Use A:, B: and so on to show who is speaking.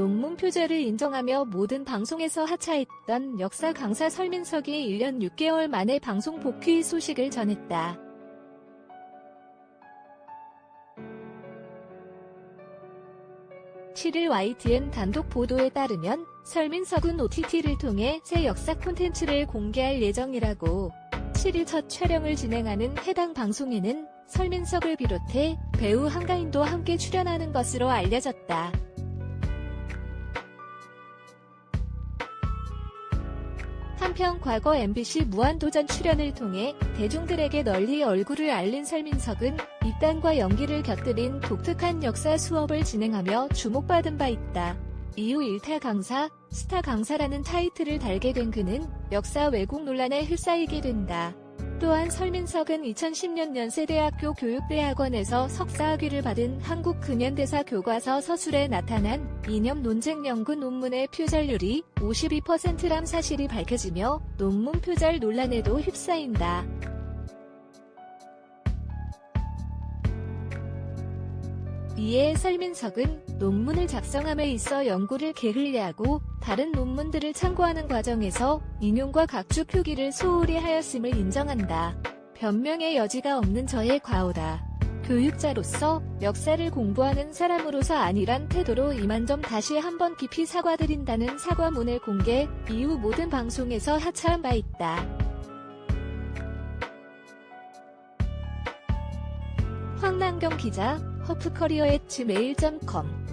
A: 논문 표절을 인정하며 모든 방송에서 하차했던 역사 강사 설민석이 1년 6개월 만에 방송 복귀 소식을 전했다. (7일) YTN 단독 보도에 따르면 설민석은 OTT를 통해 새 역사 콘텐츠를 공개할 예정이라고 7일 첫 촬영을 진행하는 해당 방송에는 설민석을 비롯해 배우 한가인도 함께 출연하는 것으로 알려졌다. 한편 과거 MBC 무한도전 출연을 통해 대중들에게 널리 얼굴을 알린 설민석은 입단과 연기를 곁들인 독특한 역사 수업을 진행하며 주목받은 바 있다. 이후 일타 강사, 스타 강사라는 타이틀을 달게 된 그는 역사 왜곡 논란에 휩싸이게 된다. 또한 설민석은 2010년 연세대학교 교육대학원에서 석사학위를 받은 한국 근현대사 교과서 서술에 나타난 이념 논쟁 연구 논문의 표절률이 52%람 사실이 밝혀지며 논문 표절 논란에도 휩싸인다. 이에 설민석은 논문을 작성함에 있어 연구를 게을리하고 다른 논문들을 참고하는 과정에서 인용과 각주 표기를 소홀히 하였음을 인정한다. 변명의 여지가 없는 저의 과오다. 교육자로서 역사를 공부하는 사람으로서 아니란 태도로 이만 점 다시 한번 깊이 사과드린다는 사과문을 공개 이후 모든 방송에서 하차한 바 있다. 황남경 기자, 허프커리어 at gmail.com